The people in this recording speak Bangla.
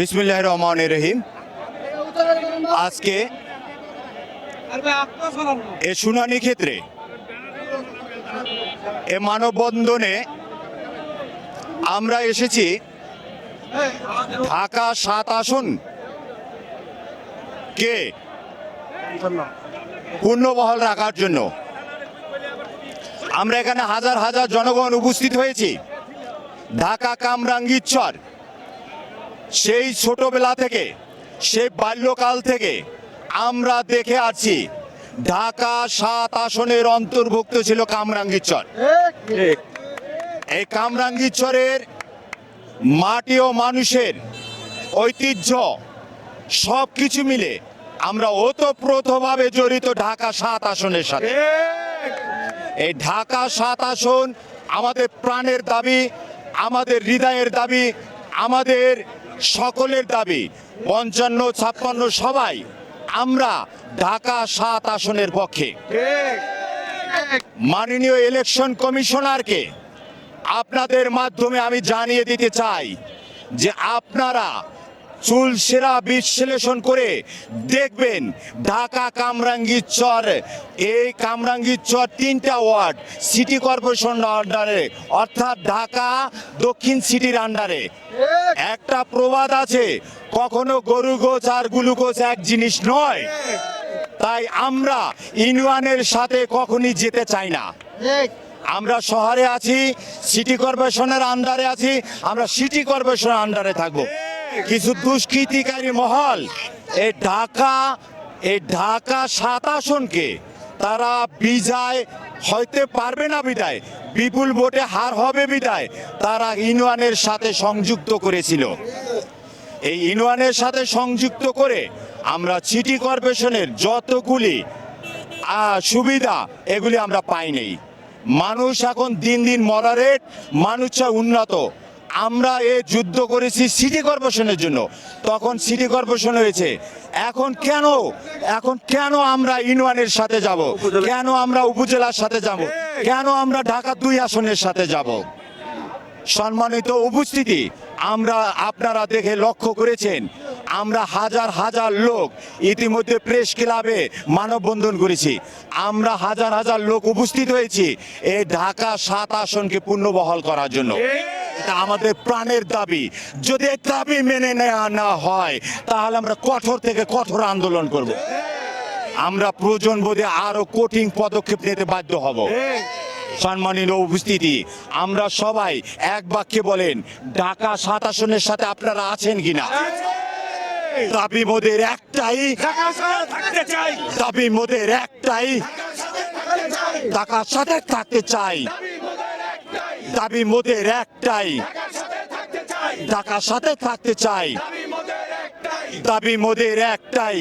বিসমুল্লাহ রহমান রহিম। আজকে এ শুনানি ক্ষেত্রে এ মানববন্ধনে আমরা এসেছি ঢাকা সাত আসন কে পূর্ণবহাল রাখার জন্য। আমরা এখানে হাজার হাজার জনগণ উপস্থিত হয়েছি। ঢাকা কামরাঙ্গীরচর। সেই ছোটবেলা থেকে, সেই বাল্যকাল থেকে আমরা দেখে আছি ঢাকা সাত আসনের অন্তর্ভুক্ত ছিল কামরাঙ্গীরচর। এই কামরাঙ্গীরচরের মাটি ও মানুষের ঐতিহ্য সব কিছু মিলে আমরা ওতপ্রোতভাবে জড়িত ঢাকা সাত আসনের সাথে। এই ঢাকা সাত আসন আমাদের প্রাণের দাবি, আমাদের হৃদয়ের দাবি, আমাদের সকলের দাবি, পঞ্চান্ন, ছাপ্পান্ন সবাই আমরা ঢাকা সাত আসনের পক্ষে। মাননীয় ইলেকশন কমিশনারকে আপনাদের মাধ্যমে আমি জানিয়ে দিতে চাই যে আপনারা চুল সেরা বিশ্লেষণ করে দেখবেন ঢাকা কামরাঙ্গীর চর। এই কামরাঙ্গীর চর তিনটা ওয়ার্ড সিটি কর্পোরেশন আন্ডারে, অর্থাৎ ঢাকা দক্ষিণ সিটির আন্ডারে। একটা প্রবাদ আছে, কখনো গরু গোছ আর গ্লুকোজ এক জিনিস নয়। তাই আমরা ইউনিয়নের সাথে কখনই যেতে চাই না। আমরা শহরে আছি, সিটি কর্পোরেশনের আন্ডারে আছি, আমরা সিটি কর্পোরেশনের আন্ডারে থাকব। কিছু দুষ্কৃতিকারী মহল এই ঢাকা এই ঢাকা সাত আসনকে তারা বিজয় হইতে পারবে না বিদায়, বিপুল ভোটে হার হবে বিদায়, তারা ইউনিয়নের সাথে সংযুক্ত করেছিল। এই ইউনিয়নের সাথে সংযুক্ত করে আমরা সিটি কর্পোরেশনের যতগুলি সুবিধা, এগুলি আমরা পাইনি মানুষ এখন দিন দিন মডারেট মানুষ উন্নত। আমরা এ যুদ্ধ করেছি সিটি কর্পোরেশনের জন্য। তখন সিটি কর্পোরেশন হয়েছে। এখন কেন এখন কেন আমরা ইউনিয়নের সাথে যাব? কেন আমরা উপজেলার সাথে যাব? কেন আমরা ঢাকা দুই আসনের সাথে যাব? সম্মানিত উপস্থিতি, আমরা আপনারা দেখে লক্ষ্য করেছেন, আমরা হাজার হাজার লোক ইতিমধ্যে প্রেস ক্লাবে মানববন্ধন করেছি। আমরা হাজার হাজার লোক উপস্থিত হয়েছি এই ঢাকা সাত আসনকে পূর্ণবহাল করার জন্য। এটা আমাদের প্রাণের দাবি। যদি এই দাবি মেনে নেওয়া না হয় তাহলে আমরা কঠোর থেকে কঠোর আন্দোলন করব। আমরা প্রয়োজন বোধে আরও কঠিন পদক্ষেপ নিতে বাধ্য হব। সম্মানীয় উপস্থিতি আমরা সবাই এক বাক্যে বলেন ঢাকা সাত আসনের সাথে আপনারা আছেন কিনা? দাবি মোদের একটাই। দাবি মোদের একটাই। ঢাকার সাথে থাকতে চাই। দাবি মোদের একটাই। ঢাকার সাথে থাকতে চাই। দাবি মোদের একটাই।